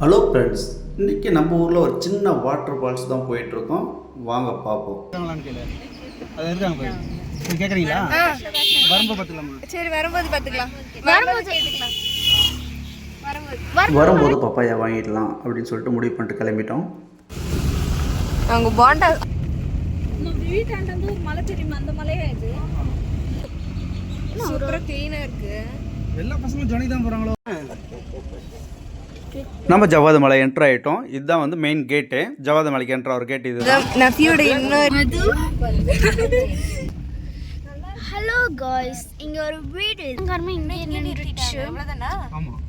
Hello friends இன்றைக்கி நம்ம ஊரில் ஒரு சின்ன வாட்டர் ஃபால்ஸ் தான் போயிட்டுருக்கோம். வாங்க பார்ப்போம். அது இருக்காங்க கேட்குறீங்களா வரும்போது பார்த்துக்கலாமா? சரி வரும்போது பார்த்துக்கலாம். வரும்போது கேட்டுக்கலாம். வரும்போது. பப்பாயா வாங்கிடலாம் அப்படின்னு சொல்லிட்டு முடிவு பண்ணிட்டு கிளம்பிட்டோம். அவங்க போண்டா வீட்டாண்ட வந்து ஒரு மலை தெரியுமா? அந்த மலையா இது? சூப்பரா கிளீனா இருக்கு. எல்லா பசங்களும் ஜொனி தான் போகிறாங்களோ நம்ம ஜவாத மலை என்ட்ரு ஆகிட்டோம் இதுதான் வந்து மெயின் கேட்டு ஜவாத மலைக்கு என்ட்ரு ஆகிற கேட் இது நஃபியோட இன்னொரு ஹலோ காய்ஸ் இங்க ஒரு வீடு இங்க இங்க நின்றுச்சு அவ்வளவுதானா? ஆமாம்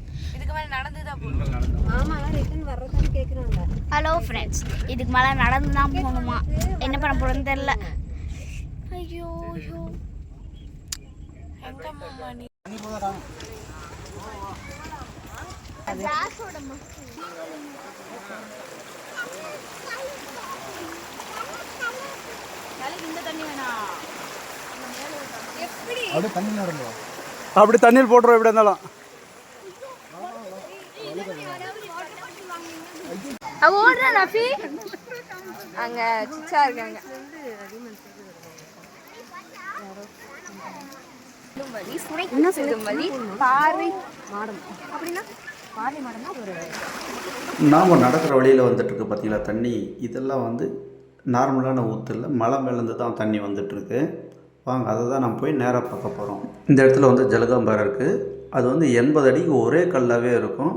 ஹலோ ஃப்ரெண்ட்ஸ் இதுக்கு மேலே நடந்து தான் போகணுமா? என்ன பண்ண போறோம்னு தெரியல. ஐயோ ஐயோ. எங்க மாமா நீ நடந்தோம் அப்படி தண்ணீர் போட்டுருவோம் எப்படி இருந்தாலும். அவ ஓடுறா நஃபி அங்க சிச்சா இருக்காங்க. என்ன சிடுமலி பாறை. அப்படின்னா? நாம் நடக்கிற வழியில் வந்துட்டுருக்கு பார்த்தீங்களா தண்ணி? இதெல்லாம் வந்து நார்மலான ஊற்று இல்லை மலை மேலேருந்து தான் தண்ணி வந்துட்டுருக்கு. வாங்க அதை தான் நம்ம போய் நேராக பார்க்க போகிறோம் இந்த இடத்துல வந்து ஜலகாம்பாறை இருக்குது அது வந்து எண்பது அடிக்கு ஒரே கல்லாகவே இருக்கும்.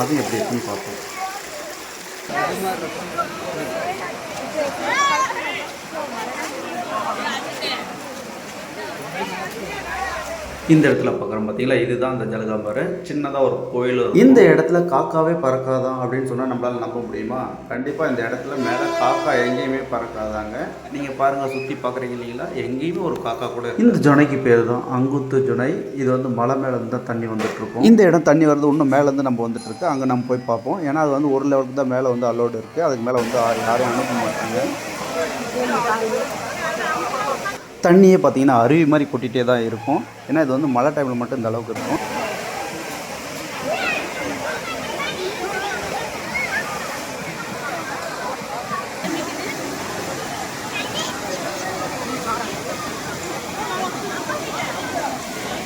அது எப்படி இருக்குன்னு பார்ப்போம். இந்த இடத்துல பார்க்குறோம். பார்த்தீங்களா? இதுதான் அந்த ஜலகாம்பாறை சின்னதாக ஒரு கோயில். இந்த இடத்துல காக்காவே பறக்காதான் அப்படின்னு சொன்னால் நம்மளால நம்ப முடியுமா? கண்டிப்பாக இந்த இடத்துல மேலே காக்கா எங்கேயுமே பறக்காதாங்க. நீங்கள் பாருங்கள் சுற்றி பார்க்குறீங்க இல்லைங்களா? எங்கேயுமே ஒரு காக்கா கூட. இந்த ஜுனைக்கு பேர் தான் அங்குத்து ஜுனை. இது வந்து மலை மேலே இருந்து தான் தண்ணி வந்துட்டு இருக்கும். இந்த இடம் தண்ணி வருது இன்னும் மேலேருந்து நம்ம வந்துட்டு இருக்கு. அங்கே நம்ம போய் பார்ப்போம். ஏன்னா அது வந்து ஒரு லெவலுக்கு தான் மேலே வந்து அலோடு இருக்குது அதுக்கு மேலே வந்து யாரும் அனுப்ப மாட்டாங்க. தண்ணியே பார்த்திங்கன்னா அருவி மாதிரி கொட்டிகிட்டே தான் இருக்கும். ஏன்னா இது வந்து மழை டைமில் மட்டும் இந்த அளவுக்கு இருக்கும்.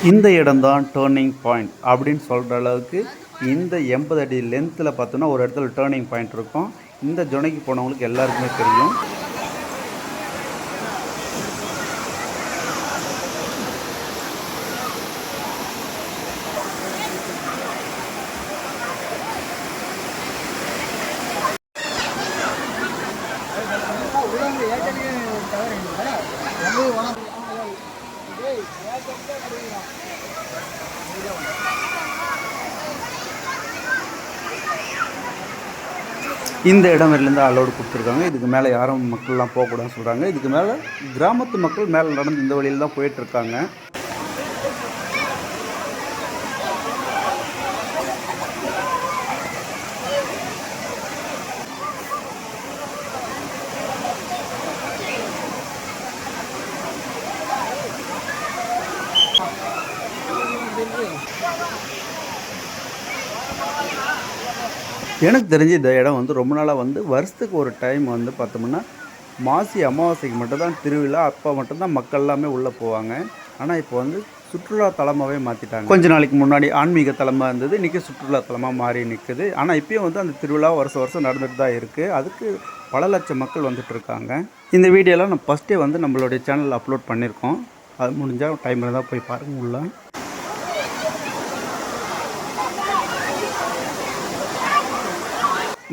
இந்த இடம்தான் டேர்னிங் பாயிண்ட் அப்படின்னு சொல்கிற அளவுக்கு இந்த எண்பது அடி லென்த்தில் பார்த்தோன்னா ஒரு இடத்துல டேர்னிங் பாயிண்ட் இருக்கும். இந்த ஜொனைக்கு போனவங்களுக்கு எல்லாருக்குமே தெரியும். இந்த இடம் வெளிலேருந்து அலோடு கொடுத்துருக்காங்க. இதுக்கு மேலே யாரும் மக்கள்லாம் போகக்கூடாதுன்னு சொல்கிறாங்க இதுக்கு மேலே கிராமத்து மக்கள் மேலே நடந்து இந்த வழியில் தான் போயிட்டுருக்காங்க எனக்கு தெரிஞ்சு இந்த இடம் வந்து ரொம்ப நாளாக வந்து வருஷத்துக்கு ஒரு டைம் வந்து பார்த்தோம்னா மாசி அமாவாசைக்கு மட்டும்தான் திருவிழா அப்போ மட்டும்தான் மக்கள் எல்லாமே உள்ளே போவாங்க. ஆனால் இப்போ வந்து சுற்றுலா தலமாகவே மாற்றிட்டாங்க கொஞ்ச நாளைக்கு முன்னாடி ஆன்மீக தலமாக இருந்தது இன்றைக்கி சுற்றுலா தலமாக மாறி நிற்குது ஆனால் இப்போயும் வந்து அந்த திருவிழா வருஷம் வருஷம் நடந்துட்டு தான் இருக்குது அதுக்கு பல லட்சம் மக்கள் வந்துட்டு இருக்காங்க. இந்த வீடியோலாம் நான் ஃபஸ்ட்டே வந்து நம்மளுடைய சேனலில் அப்லோட் பண்ணியிருக்கோம். அது முடிஞ்சால் டைமில் தான் போய் பாருங்க உள்ள.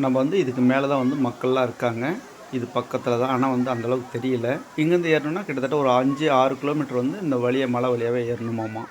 நம்ம வந்து இதுக்கு மேலே தான் வந்து மக்கள்லாம் இருக்காங்க. இது பக்கத்தில் தான் ஆனால் வந்து அந்தளவுக்கு தெரியல. இங்கேருந்து ஏறணும்னா கிட்டத்தட்ட ஒரு அஞ்சு ஆறு கிலோமீட்டர் வந்து இந்த வழியை மலை வழியாகவே ஏறணுமாமா.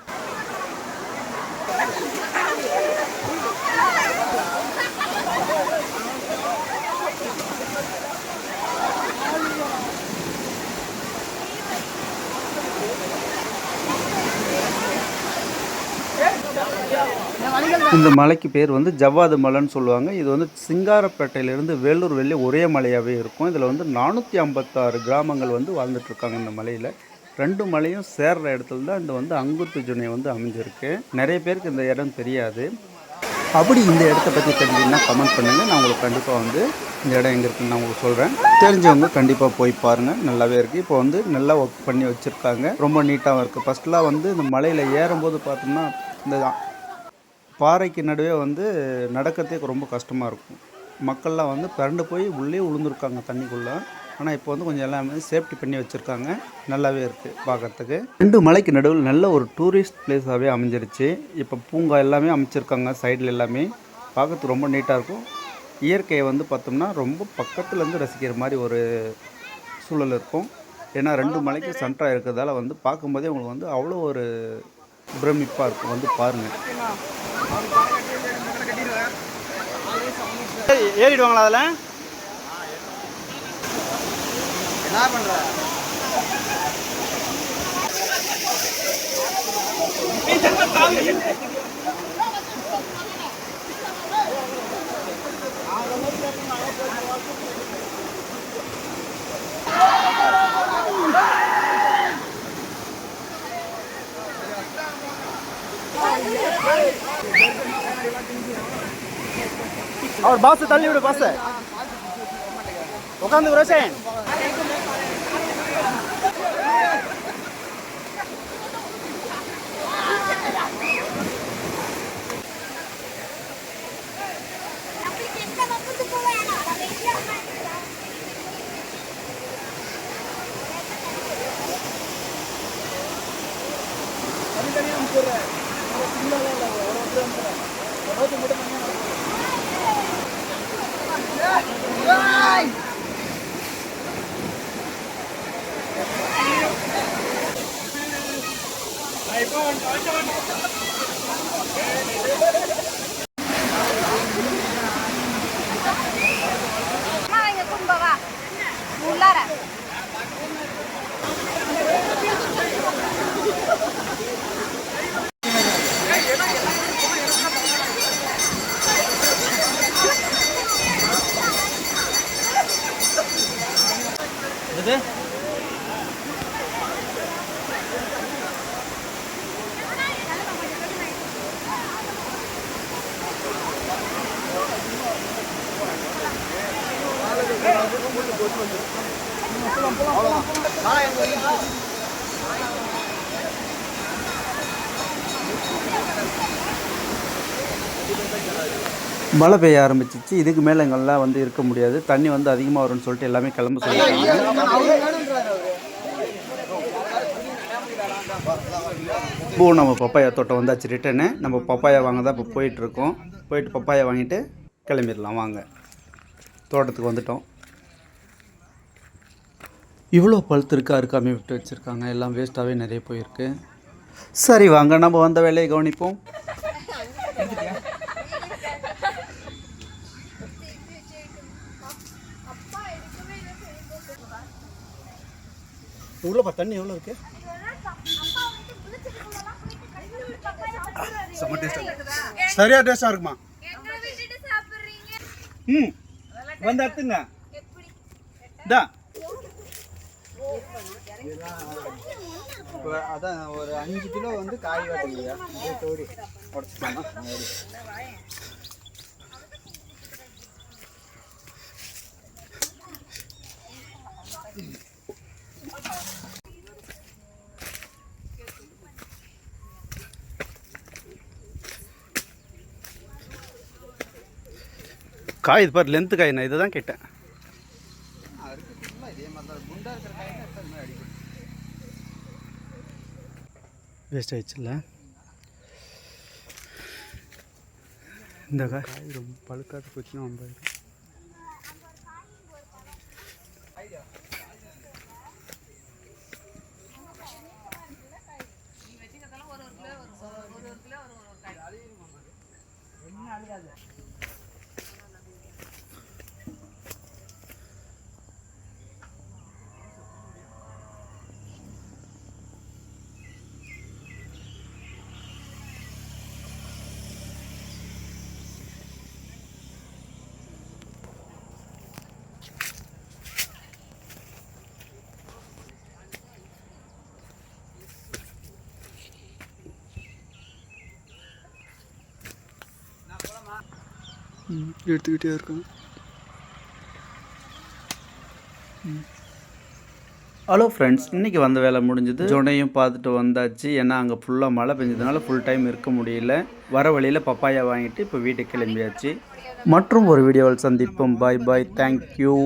இந்த மலைக்கு பேர் வந்து ஜவ்வாது மலைன்னு சொல்லுவாங்க. இது வந்து சிங்காரப்பேட்டையிலேருந்து வேலூர் வெளியே ஒரே மலையாகவே இருக்கும். இதில் வந்து நானூற்றி ஐம்பத்தாறு கிராமங்கள் வந்து வாழ்ந்துட்டுருக்காங்க இந்த மலையில். ரெண்டு மலையும் சேர்ற இடத்துல தான் இந்த வந்து அங்குத்து ஜுனை வந்து அமைஞ்சிருக்கு. நிறைய பேருக்கு இந்த இடம் தெரியாது. அப்படி இந்த இடத்த பற்றி தெரிஞ்சுன்னா கமெண்ட் பண்ணுங்கள் நான் உங்களுக்கு கண்டிப்பாக வந்து இந்த இடம் எங்கே இருக்குன்னு நான் உங்களுக்கு சொல்கிறேன் தெரிஞ்சவங்க கண்டிப்பாக போய் பாருங்கள் நல்லாவே இருக்குது இப்போ வந்து நல்லா ஒர்க் பண்ணி வச்சுருக்காங்க. ரொம்ப நீட்டாகவும் இருக்குது ஃபஸ்ட்டெலாம் வந்து இந்த மலையில் ஏறும்போது பார்த்தோம்னா இந்த பாறைக்கு நடுவே வந்து நடக்கிறதே ரொம்ப கஷ்டமாக இருக்கும். மக்கள்லாம் வந்து பிறண்டு போய் உள்ளே விழுந்துருக்காங்க தண்ணிக்குள்ளே. ஆனால் இப்போ வந்து கொஞ்சம் எல்லாமே சேஃப்டி பண்ணி வச்சுருக்காங்க. நல்லாவே இருக்குது பார்க்குறதுக்கு ரெண்டு மலைக்கு நடுவில் நல்ல ஒரு டூரிஸ்ட் பிளேஸாகவே அமைஞ்சிருச்சு. இப்போ பூங்கா எல்லாமே அமைச்சிருக்காங்க சைடில் எல்லாமே. பார்க்கறதுக்கு ரொம்ப நீட்டாக இருக்கும். இயற்கையை வந்து பார்த்தோம்னா ரொம்ப பக்கத்துலேருந்து ரசிக்கிற மாதிரி ஒரு சூழல் இருக்கும். ஏன்னா ரெண்டு மலைக்கு சென்டராக இருக்கிறதால வந்து பார்க்கும்போதே உங்களுக்கு வந்து அவ்வளோ ஒரு பிரமிப்பாக இருக்கும் வந்து பாருங்கள் ஏறிடுவாங்களா அதில்? என்ன பண்ணுற அவர் பாஸ் தள்ளி விடு பாஸ். உட்காந்து ரோஷன். மழை பெய்ய ஆரம்பிச்சிச்சு. இதுக்கு மேலே எங்கெல்லாம் வந்து இருக்க முடியாது. தண்ணி வந்து அதிகமாக வரும்னு சொல்லிட்டு எல்லாமே கிளம்ப சொல்லிட்டாங்க. பூ நம்ம பப்பாயா தோட்டம் வந்தாச்சு ரிட்டனு நம்ம பப்பாயா வாங்க தான் இப்போ போயிட்டுருக்கோம். போயிட்டு பப்பாயா வாங்கிட்டு கிளம்பிடலாம். வாங்க. தோட்டத்துக்கு வந்துட்டோம். இவ்வளோ பழுத்து இருக்கா இருக்காமே விட்டு வச்சுருக்காங்க. எல்லாம் வேஸ்ட்டாகவே நிறைய போயிருக்கு. சரி வாங்க. நம்ம வந்த வேலையை கவனிப்போம். உள்ளப்பா தண்ணி எவ்வளோ இருக்கு? செம்ம டேஸ்டாக சரியா டேஸ்டாக இருக்குமா? ம் வந்து எடுத்துங்க இப்போ அதான் ஒரு அஞ்சு கிலோ வந்து காய் வாட்டுங்க உடச்சிக்கலாமா? காய் இது பாரு லென்த்து காய் நான் இதை தான் கேட்டேன். வேஸ்ட் ஆயிடுச்சுல்ல? இந்த காய். ரொம்ப பழுக்காட்டு போச்சுன்னா ரொம்ப எடுத்துக்கிட்டே இருக்காங்க. ஹலோ ஃப்ரெண்ட்ஸ் இன்றைக்கி வந்த வேலை முடிஞ்சது. ஜொனையும் பார்த்துட்டு வந்தாச்சு. ஏன்னா அங்கே ஃபுல்லாக மழை பெஞ்சதுனால ஃபுல் டைம் இருக்க முடியல. வர வழியில் பப்பாயா வாங்கிட்டு இப்போ வீட்டுக்கு கிளம்பியாச்சு. மற்றும் ஒரு வீடியோவில் சந்திப்போம். பாய் பாய் தேங்க்யூ